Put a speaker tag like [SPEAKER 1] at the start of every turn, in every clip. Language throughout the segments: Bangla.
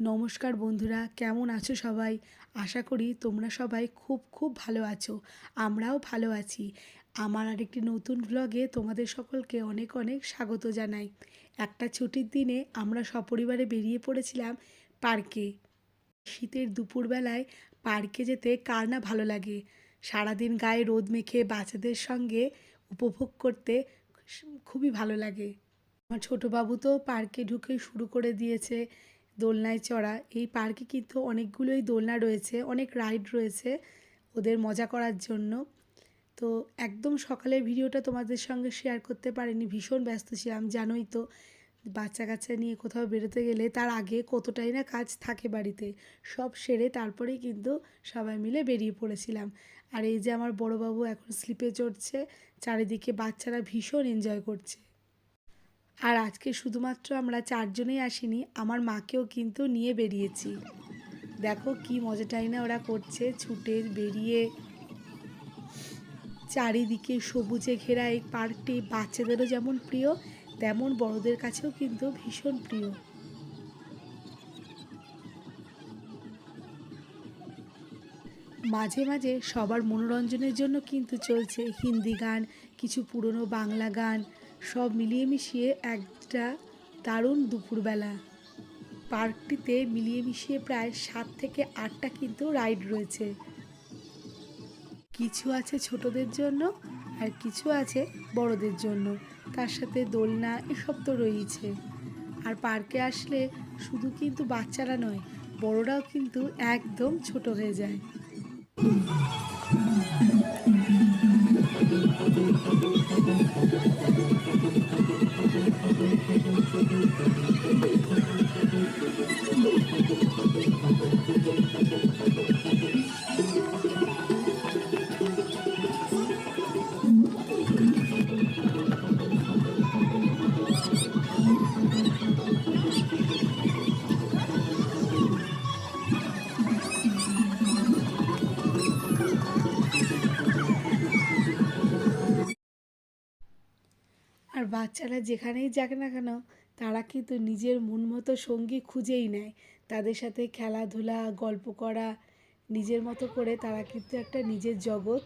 [SPEAKER 1] নমস্কার বন্ধুরা, কেমন আছো সবাই? আশা করি তোমরা সবাই খুব খুব ভালো আছো, আমরাও ভালো আছি। আমার আরেকটি নতুন ব্লগে তোমাদের সকলকে অনেক অনেক স্বাগত জানাই। একটা ছুটির দিনে আমরা সপরিবারে বেরিয়ে পড়েছিলাম পার্কে। শীতের দুপুরবেলায় পার্কে যেতে কার না ভালো লাগে? সারাদিন গায়ে রোদ মেখে বাচ্চাদের সঙ্গে উপভোগ করতে খুবই ভালো লাগে। আমার ছোটো বাবু তো পার্কে ঢুকে শুরু করে দিয়েছে। দোলনায় চড়া, এই পার্কে কিন্তু অনেকগুলোই দোলনা রয়েছে, অনেক রাইড রয়েছে ওদের মজা করার জন্য। তো একদম সকালের ভিডিওটা তোমাদের সঙ্গে শেয়ার করতে পারিনি, ভীষণ ব্যস্ত ছিলাম, জানোই তো, বাচ্চা কাচ্চা নিয়ে কোথাও বেরোতে গেলে তার আগে কতটাই না কাজ থাকে বাড়িতে, সব সেরে তারপরেই কিন্তু সবাই মিলে বেরিয়ে পড়েছিলাম। আর এই যে আমার বড়োবাবু এখন স্লিপে চড়ছে, চারিদিকে বাচ্চারা ভীষণ এনজয় করছে। আর আজকে শুধুমাত্র আমরা চারজনেই আসিনি, আমার মাকেও কিন্তু নিয়ে বেরিয়েছি। দেখো কি মজাটাই না ওরা করছে, ছুটে বেরিয়ে চারিদিকে সবুজে ঘেরা এই পার্কটি বাচ্চাদেরও যেমন প্রিয়, তেমন বড়দের কাছেও কিন্তু ভীষণ প্রিয়। মাঝে মাঝে সবার মনোরঞ্জনের জন্য কিন্তু চলছে হিন্দি গান, কিছু পুরনো বাংলা গান সব মিলিয়ে মিশিয়ে একটা দারুণ দুপুরবেলা। পার্কটিতে মিলিয়ে মিশিয়ে প্রায় সাত থেকে আটটা কিন্তু রাইড রয়েছে। কিছু আছে ছোটদের জন্য আর কিছু আছে বড়দের জন্য। তার সাথে দোলনা, এসব তো রয়েছে আর পার্কে আসলে শুধু কিন্তু বাচ্চারা নয়, বড়রাও কিন্তু একদম ছোট হয়ে যায়। আর বাচ্চারা যেখানেই যাক না কেন তারা কিন্তু নিজের মন মতো সঙ্গী খুঁজেই নেয়। তাদের সাথে খেলাধুলা, গল্প করা, নিজের মতো করে তারা কিন্তু একটা নিজের জগৎ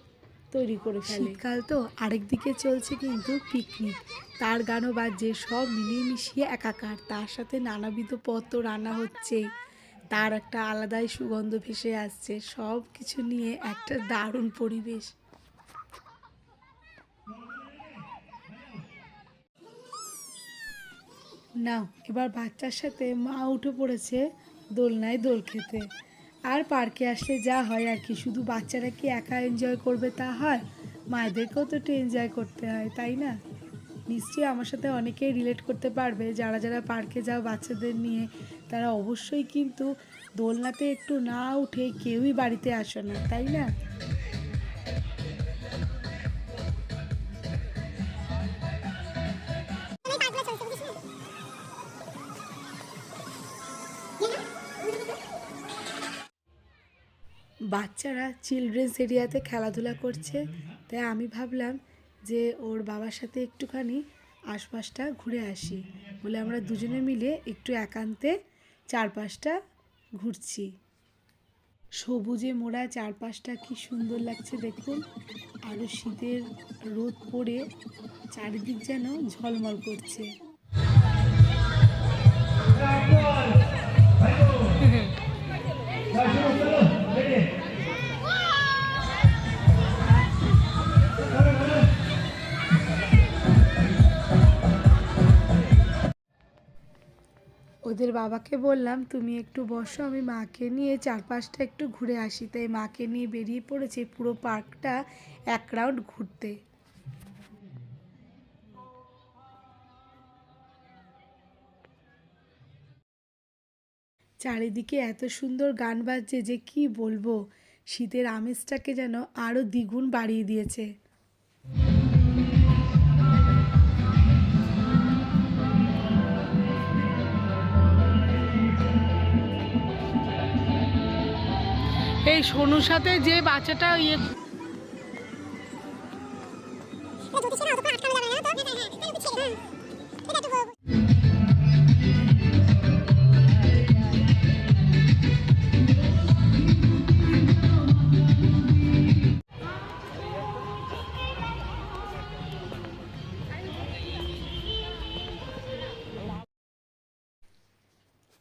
[SPEAKER 1] তৈরি করে ফেলে। শীতকাল তো আরেক দিকে চলছে কিন্তু পিকনিক। তার গানও বাজছে সব মিলিয়ে মিশিয়ে একাকার। তার সাথে নানাবিধ তো রান্না হচ্ছে। তার একটা আলাদাই সুগন্ধ ভেসে আসছে। সব কিছু নিয়ে একটা দারুণ পরিবেশ। নাও এবার বাচ্চার সাথে মা উঠে পড়েছে দোলনায় দোল খেতে। আর পার্কে আসলে যা হয় আর কি, শুধু বাচ্চারা কি একা এনজয় করবে তা হয়? মায়েদেরকেও তো একটু এনজয় করতে হয়, তাই না? নিশ্চয়ই আমার সাথে অনেকেই রিলেট করতে পারবে, যারা যারা পার্কে যাও বাচ্চাদের নিয়ে, তারা অবশ্যই কিন্তু দোলনাতে একটু না উঠে কেউই বাড়িতে আসে না, তাই না? বাচ্চারা চিলড্রেন্স এরিয়াতে খেলাধুলা করছে। তাই আমি ভাবলাম যে ওর বাবার সাথে একটুখানি আশপাশটা ঘুরে আসি। বলে আমরা দুজনে মিলে একটু একান্তে চারপাশটা ঘুরছি। সবুজে মোড়া চারপাশটা কি সুন্দর লাগছে দেখুন। আরও শীতের রোদ পড়ে, চারিদিক যেন ঝলমল করছে। বাবাকে বললাম, তুমি একটু বসো, আমি মাকে নিয়ে চারপাশটা একটু ঘুরে আসি। তাই মাকে নিয়ে বেরিয়ে পড়েছে পুরো পার্কটা এক রাউন্ড ঘুরতে। চারিদিকে এত সুন্দর গান বাজছে যে কি বলব? শীতের আমেজটাকে যেন আরও দ্বিগুণ বাড়িয়ে দিয়েছে। সোনুর সাথে যে বাচ্চাটা ইয়ে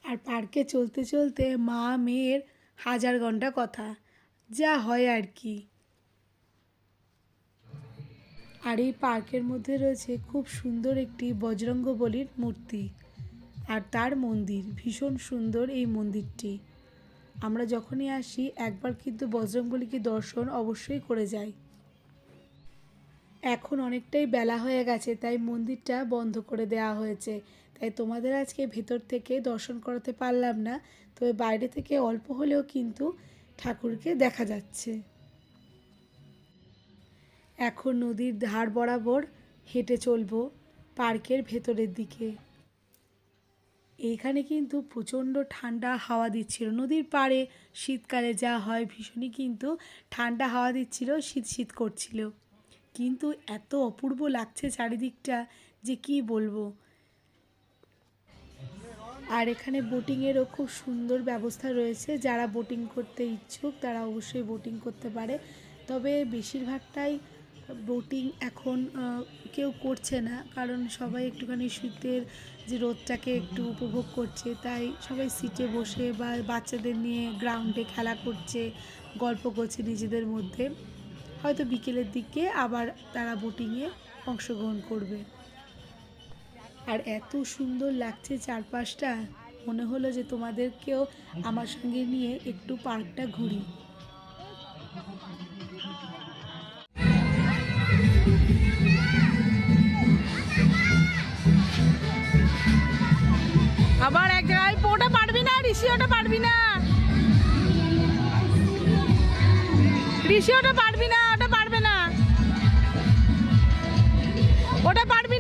[SPEAKER 1] আর পার্কে চলতে চলতে মা মেয়ের হাজার ঘণ্টা কথা, যা হয় আর কি। আর এই পার্কের মধ্যে রয়েছে খুব সুন্দর একটি বজরঙ্গ বলির মূর্তি আর তার মন্দির, ভীষণ সুন্দর এই মন্দিরটি। আমরা যখনই আসি, একবার কিন্তু বজরংবলীকে দর্শন অবশ্যই করে যাই। এখন অনেকটাই বেলা হয়ে গেছে, তাই মন্দিরটা বন্ধ করে দেওয়া হয়েছে। তাই তোমাদের আজকে ভেতর থেকে দর্শন করাতে পারলাম না। তবে বাইরে থেকে অল্প হলেও কিন্তু ঠাকুরকে দেখা যাচ্ছে। এখন নদীর ধার বরাবর হেঁটে চলবো পার্কের ভেতরের দিকে। এইখানে কিন্তু প্রচণ্ড ঠান্ডা হাওয়া দিচ্ছিল। নদীর পাড়ে শীতকালে যা হয় ভীষণই কিন্তু ঠান্ডা হাওয়া দিচ্ছিল, শীত শীত করছিল। কিন্তু এত অপূর্ব লাগছে চারিদিকটা যে কি বলব? আর এখানে বোটিংয়েরও খুব সুন্দর ব্যবস্থা রয়েছে। যারা বোটিং করতে ইচ্ছুক তারা অবশ্যই বোটিং করতে পারে। তবে বেশিরভাগটাই বোটিং এখন কেউ করছে না। কারণ সবাই একটুখানি শীতের যে রোদটাকে একটু উপভোগ করছে, তাই সবাই সিটে বসে বা বাচ্চাদের নিয়ে গ্রাউন্ডে খেলা করছে, গল্প করছে নিজেদের মধ্যে। হয়তো বিকেলের দিকে আবার তারা বোটিংয়ে অংশগ্রহণ করবে। আর এত সুন্দর লাগছে চারপাশটা। মনে হলো যে তোমাদেরকেও আমার সঙ্গে নিয়ে একটু পার্কটা ঘুরি।
[SPEAKER 2] আবার এক জায়গায় ওটা পারবি না, ঋষি ওটা পারবি না। ঋষি ওটা পারবি না, ওটা পারবে না। ওটা পারবি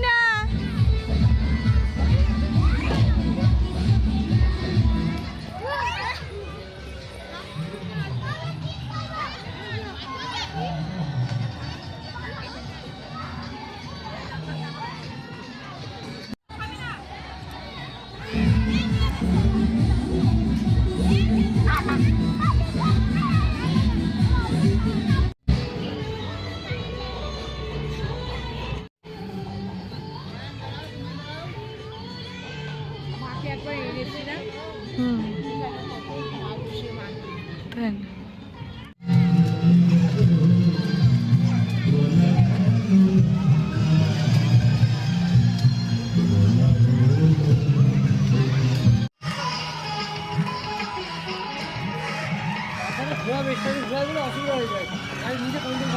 [SPEAKER 3] অসুবিধা হয়ে যায়। আমি নিজে কন্ট্রোল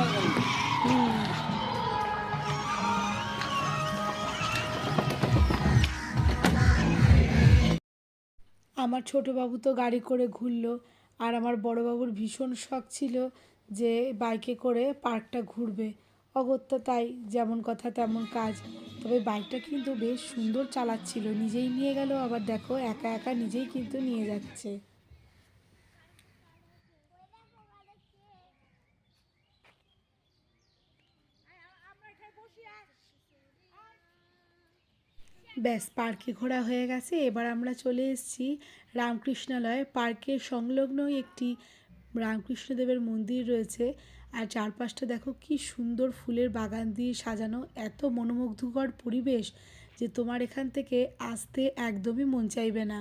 [SPEAKER 1] আমার ছোট বাবু তো গাড়ি করে ঘুরলো, আর আমার বড় বাবুর ভীষণ শখ ছিল যে বাইকে করে পার্কটা ঘুরবে। অগত্যা তাই যেমন কথা তেমন কাজ। তবে বাইকটা কিন্তু বেশ সুন্দর চালাচ্ছিল, নিজেই নিয়ে গেল, আবার দেখো একা একা নিজেই কিন্তু নিয়ে যাচ্ছে। ব্যাস, পার্কে ঘোরা হয়ে গেছে। এবার আমরা চলে এসেছি রামকৃষ্ণালয় পার্কের সংলগ্নই একটি রামকৃষ্ণদেবের মন্দির রয়েছে আর চারপাশটা দেখো কি সুন্দর ফুলের বাগান দিয়ে সাজানো। এত মনোমুগ্ধকর পরিবেশ যে তোমার এখান থেকে আসতে একদমই মন চাইবে না।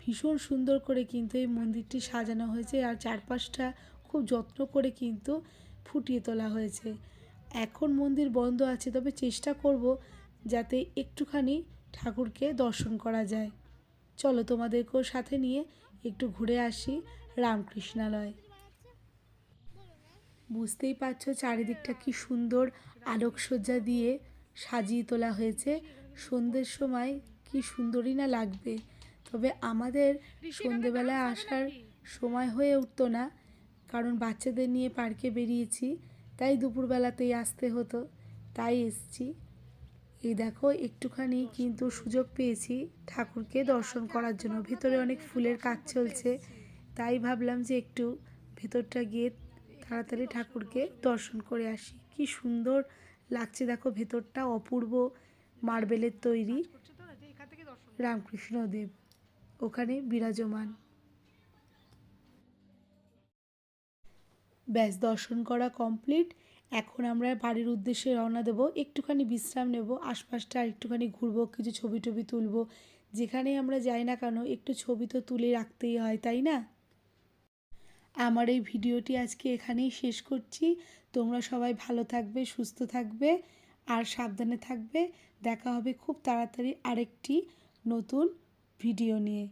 [SPEAKER 1] ভীষণ সুন্দর করে কিন্তু এই মন্দিরটি সাজানো হয়েছে আর চারপাশটা খুব যত্ন করে কিন্তু ফুটিয়ে তোলা হয়েছে। এখন মন্দির বন্ধ আছে, তবে চেষ্টা করব যাতে একটুখানি ঠাকুরকে দর্শন করা যায়। চলো তোমাদেরকেও সাথে নিয়ে একটু ঘুরে আসি রামকৃষ্ণালয়। বুঝতেই পারছ চারিদিকটা কি সুন্দর আলোকসজ্জা দিয়ে সাজিয়ে তোলা হয়েছে। সন্ধ্যের সময় কি সুন্দরই না লাগবে। তবে আমাদের সন্ধেবেলা আসার সময় হয়ে উঠতো না, কারণ বাচ্চাদের নিয়ে পার্কে বেরিয়েছি, তাই দুপুরবেলাতেই আসতে হতো। তাই এসছি। এই দেখো, একটুখানি কিন্তু সুযোগ পেয়েছি ঠাকুরকে দর্শন করার জন্য। ভেতরে অনেক ফুলের কাজ চলছে, তাই ভাবলাম যে একটু ভেতরটা গিয়ে তাড়াতাড়ি ঠাকুরকে দর্শন করে আসি। কি সুন্দর লাগছে দেখো, ভেতরটা অপূর্ব মার্বেলের তৈরি। রামকৃষ্ণদেব ওখানে বিরাজমান। ব্যাস, দর্শন করা কমপ্লিট। এখন আমরা বাড়ির উদ্দেশ্যে রওনা দেব। একটুখানি বিশ্রাম নেব, আশপাশটা একটুখানি ঘুরবো, কিছু ছবি টবি তুলবো। যেখানেই আমরা যাই না কেন, একটু ছবি তো তুলে রাখতেই হয়, তাই না? আমার এই ভিডিওটি আজকে এখানেই শেষ করছি। তোমরা সবাই ভালো থাকবে, সুস্থ থাকবে আর সাবধানে থাকবে। দেখা হবে খুব তাড়াতাড়ি আরেকটি নতুন ভিডিও নিয়ে।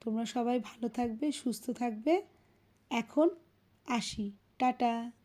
[SPEAKER 1] তোমরা সবাই ভালো থাকবে, সুস্থ থাকবে। এখন আসি। টাটা!